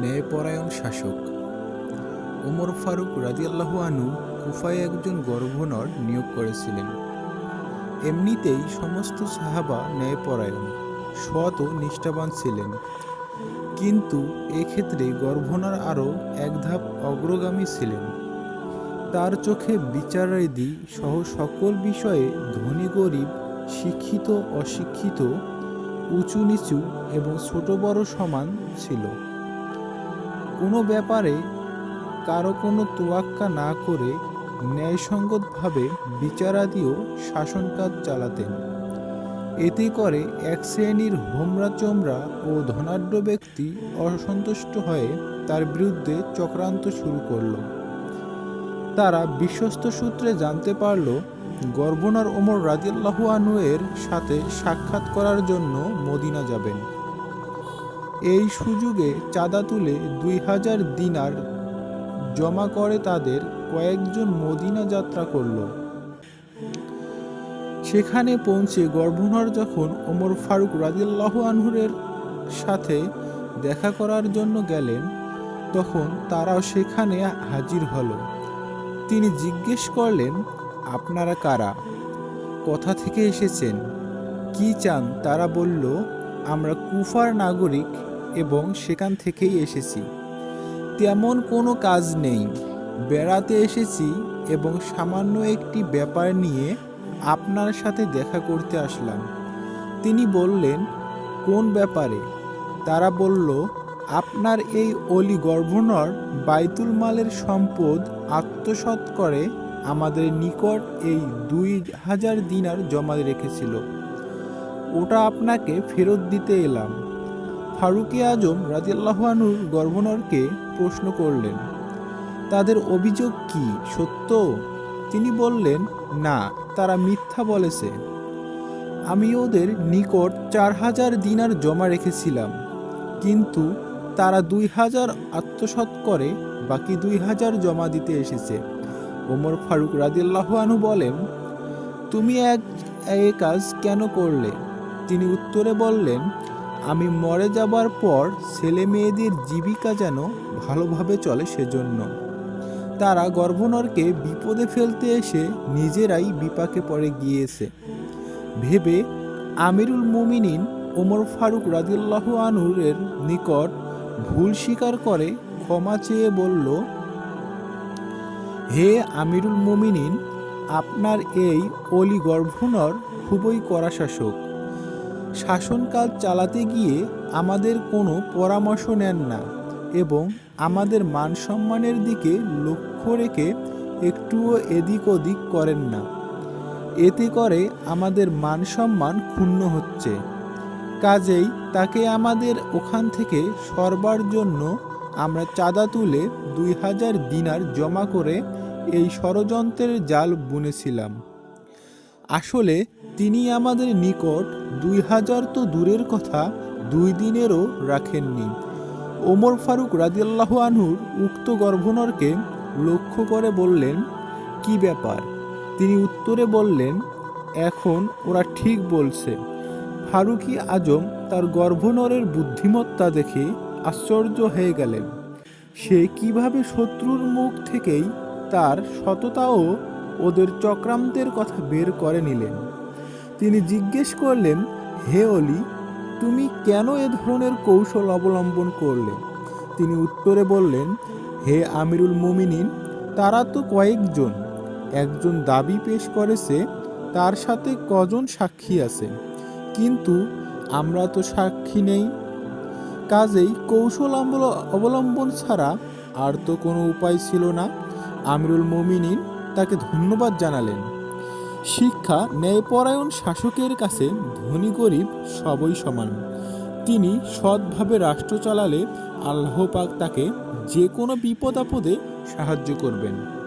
ন্যায়পরায়ণ শাসক। ওমর ফারুক রাদিয়াল্লাহু আনু কুফায় একজন গভর্নর নিয়োগ করেছিলেন। এমনিতেই সমস্ত সাহাবা ন্যায়পরায়ণ, সৎ ও নিষ্ঠাবান ছিলেন। কিন্তু এক্ষেত্রে গভর্নর আরও এক ধাপ অগ্রগামী ছিলেন। তার চোখে বিচারাদি সহ সকল বিষয়ে ধনী গরিব, শিক্ষিত, অশিক্ষিত, উঁচু নিচু এবং ছোট বড় সমান ছিল। কোনো ব্যাপারে কারও কোনো তোয়াক্কা না করে ন্যায়সঙ্গতভাবে বিচারাদিও শাসন কাজ চালাতেন। এতে করে এক শ্রেণির হোমরা চোমরা ও ধনাঢ্য ব্যক্তি অসন্তুষ্ট হয়ে তার বিরুদ্ধে চক্রান্ত শুরু করল। তারা বিশ্বস্ত সূত্রে জানতে পারল গভর্নর ওমর রাজিয়াল্লাহু আনহু এর সাথে সাক্ষাৎ করার জন্য মদিনা যাবেন। এই সুযোগে চাঁদা তুলে দুই হাজার দিনার জমা করে তাদের কয়েকজন মদিনা যাত্রা করল। সেখানে পৌঁছে গভর্নর যখন ওমর ফারুক রাজিয়াল্লাহু আনহুরের সাথে দেখা করার জন্য গেলেন, তখন তারাও সেখানে হাজির হলো। তিনি জিজ্ঞেস করলেন, আপনারা কারা? কোথা থেকে এসেছেন? কি চান? তারা বলল, আমরা কুফার নাগরিক এবং সেখান থেকেই এসেছি। তেমন কোনো কাজ নেই। বেড়াতে এসেছি এবং সামান্য একটি ব্যাপার নিয়ে আপনার সাথে দেখা করতে আসলাম। তিনি বললেন, কোন ব্যাপারে? তারা বলল, আপনার এই অলি গভর্নর বাইতুল মালের সম্পদ আত্মসাৎ করে আমাদের নিকট এই দুই হাজার দিনার জমা রেখেছিল। ওটা আপনাকে ফেরত দিতে এলাম। ফারুকি আজম রাজিয়াল্লাহানুর গভর্নরকে প্রশ্ন করলেন, তাদের অভিযোগ কি? সত্য? তিনি বললেন, না, তারা মিথ্যা বলেছে। আমি ওদের নিকট চার হাজার দিনার জমা রেখেছিলাম, কিন্তু তারা দুই হাজার আত্মসৎ করে বাকি দুই হাজার জমা দিতে এসেছে। ওমর ফারুক রাদিল্লাহ আনু বলেন, তুমি এক কাজ কেন করলে? তিনি উত্তরে বললেন আমি মরে যাবার পর ছেলে মেয়েদের জীবিকা যেন ভালোভাবে চলে সেজন্য। তারা গর্ভনরকে বিপদে ফেলতে এসে নিজেরাই বিপাকে পড়ে গিয়েছে। ভেবে আমিরুল মুমিনিন ওমর ফারুক রাদিল্লাহ আনুরের নিকট ভুল স্বীকার করে ক্ষমা চেয়ে বলল, হে আমিরুল মুমিনিন, আপনার এই অলি গর্ভনর খুবই কড়া শাসক শাসনকাল চালাতে গিয়ে আমাদের কোনো পরামর্শ নেন না এবং আমাদের মান সম্মানের দিকে লক্ষ্য রেখে একটুও এদিক ওদিক করেন না। এতে করে আমাদের মান সম্মান ক্ষুণ্ণ হচ্ছে। কাজেই তাকে আমাদের ওখান থেকে সরবার জন্য আমরা চাঁদা তুলে দুই হাজার দিনার জমা করে এই ষড়যন্ত্রের জাল বুনেছিলাম। আসলে তিনি আমাদের নিকট দুই হাজার তো দূরের কথা দুই দিনেরও রাখেননি। ওমর ফারুক রাজিয়াল্লাহ আনহুর উক্ত গভর্নরকে লক্ষ্য করে বললেন, কি ব্যাপার? তিনি উত্তরে বললেন, এখন ওরা ঠিক বলছে। ফারুকি আজম তার গভর্নরের বুদ্ধিমত্তা দেখে আশ্চর্য হয়ে গেলেন। সে কীভাবে শত্রুর মুখ থেকেই তার সততা ও ওদের চক্রান্তের কথা বের করে নিলেন। তিনি জিজ্ঞেস করলেন, হে অলি, তুমি কেন এ ধরনের কৌশল অবলম্বন করলে? তিনি উত্তরে বললেন, হে আমিরুল মুমিনিন, তারা তো কয়েকজন। একজন দাবি পেশ করেছে, তার সাথে কজন সাক্ষী আছে। কিন্তু আমরা তো সাক্ষী নেই। কাজেই কৌশল অবলম্বন ছাড়া আর তো কোনো উপায় ছিল না। আমিরুল মমিনিন তাকে ধন্যবাদ জানালেন। শিক্ষা ন্যায়পরায়ণ শাসকের কাছে ধনী গরিব সবই সমান। তিনি সৎভাবে রাষ্ট্র চালালে আল্লাহ পাক তাকে যে কোনো বিপদ আপদে সাহায্য করবেন।